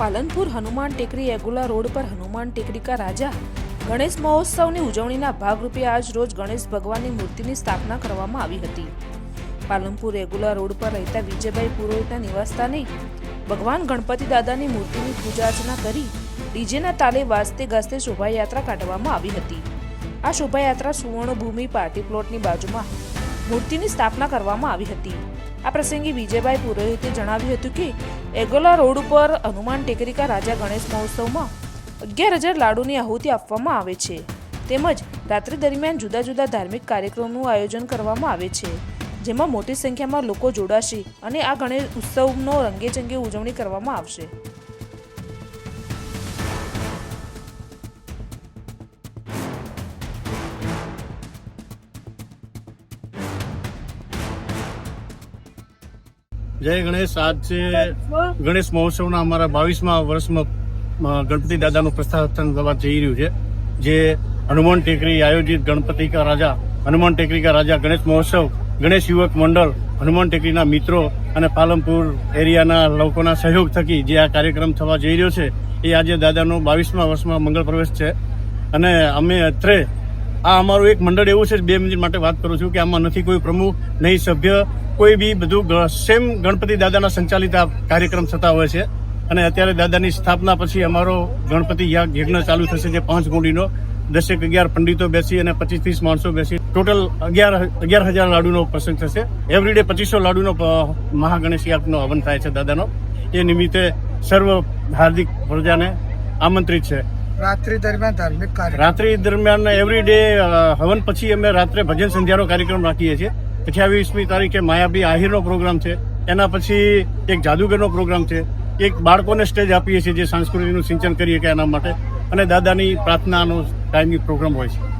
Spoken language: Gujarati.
પાલનપુર હનુમાન ટેકરી એગુલા રોડ પર હનુમાન ટેકરી કા રાજા ગણેશ મહોત્સવની ઉજવણીના ભાગરૂપે આજ રોજ ગણેશ ભગવાનની મૂર્તિની સ્થાપના કરવામાં આવી હતી. પાલનપુર રેગુલા રોડ પર રહેતા વિજયભાઈ પુરોહિતના નિવાસસ્થાને ભગવાન ગણપતિ દાદાની મૂર્તિની પૂજા અર્ચના કરી ડીજેના તાલે વાજતે ગાજતે શોભાયાત્રા કાઢવામાં આવી હતી. આ શોભાયાત્રા સુવર્ણભૂમિ પાર્ટી પ્લોટની બાજુમાં મૂર્તિની સ્થાપના કરવામાં આવી હતી. આ પ્રસંગે વિજયભાઈ પુરોહિતે જણાવ્યું હતું કે, એગોલા રોડ ઉપર હનુમાન ટેકરીકા રાજા ગણેશ મહોત્સવમાં અગિયાર હજાર લાડુની આહુતિ આપવામાં આવે છે. તેમજ રાત્રિ દરમિયાન જુદા જુદા ધાર્મિક કાર્યક્રમનું આયોજન કરવામાં આવે છે. જેમાં મોટી સંખ્યામાં લોકો જોડાશે અને આ ગણેશ ઉત્સવનો રંગેચંગે ઉજવણી કરવામાં આવશે. જય ગણેશ, આજે ગણેશ મહોત્સવના અમારા બાવીસમાં વર્ષમાં ગણપતિ દાદાનું પ્રસ્થાપન થવા જઈ રહ્યું છે, જે હનુમાન ટેકરી આયોજિત ગણપતિ કા રાજા, હનુમાન ટેકરી કા રાજા ગણેશ મહોત્સવ, ગણેશ યુવક મંડળ, હનુમાન ટેકરીના મિત્રો અને પાલનપુર એરિયાના લોકોના સહયોગ થકી જે આ કાર્યક્રમ થવા જઈ રહ્યો છે, એ આજે દાદાનો બાવીસમાં વર્ષમાં મંગળ પ્રવેશ છે. અને અમે અત્રે આ અમારું એક મંડળ એવું છે, બે મિનિટ માટે વાત કરું છું કે આમાં નથી કોઈ પ્રમુખ, નહીં સભ્ય, કોઈ બી બધું સેમ ગણપતિ દાદાના સંચાલિત આ કાર્યક્રમ થતા હોય છે. અને અત્યારે દાદાની સ્થાપના પછી અમારો ગણપતિ યજ્ઞ ચાલુ થશે જે પાંચ ગુંડીનો. દસેક અગિયાર પંડિતો બેસી અને પચીસ ત્રીસ માણસો બેસી. ટોટલ અગિયાર અગિયાર હજાર લાડુનો પ્રસંગ થશે. એવરીડે પચીસો લાડુનો મહાગણેશ યાગનો હવન થાય છે દાદાનો. એ નિમિત્તે સર્વ હાર્દિક પ્રજાને આમંત્રિત છે. રાત્રિ દરમિયાન ધાર્મિક દરમિયાન એવરી ડે હવન પછી અમે રાત્રે ભજન સંધ્યાનો કાર્યક્રમ રાખીએ છીએ. અઠ્યાવીસમી તારીખે માયાબી આહિરનો પ્રોગ્રામ છે. એના પછી એક જાદુગરનો પ્રોગ્રામ છે. એક બાળકોને સ્ટેજ આપીએ છીએ જે સાંસ્કૃતિકનું સિંચન કરીએ કે એના માટે. અને દાદાની પ્રાર્થનાનો ટાઈમિંગ પ્રોગ્રામ હોય છે.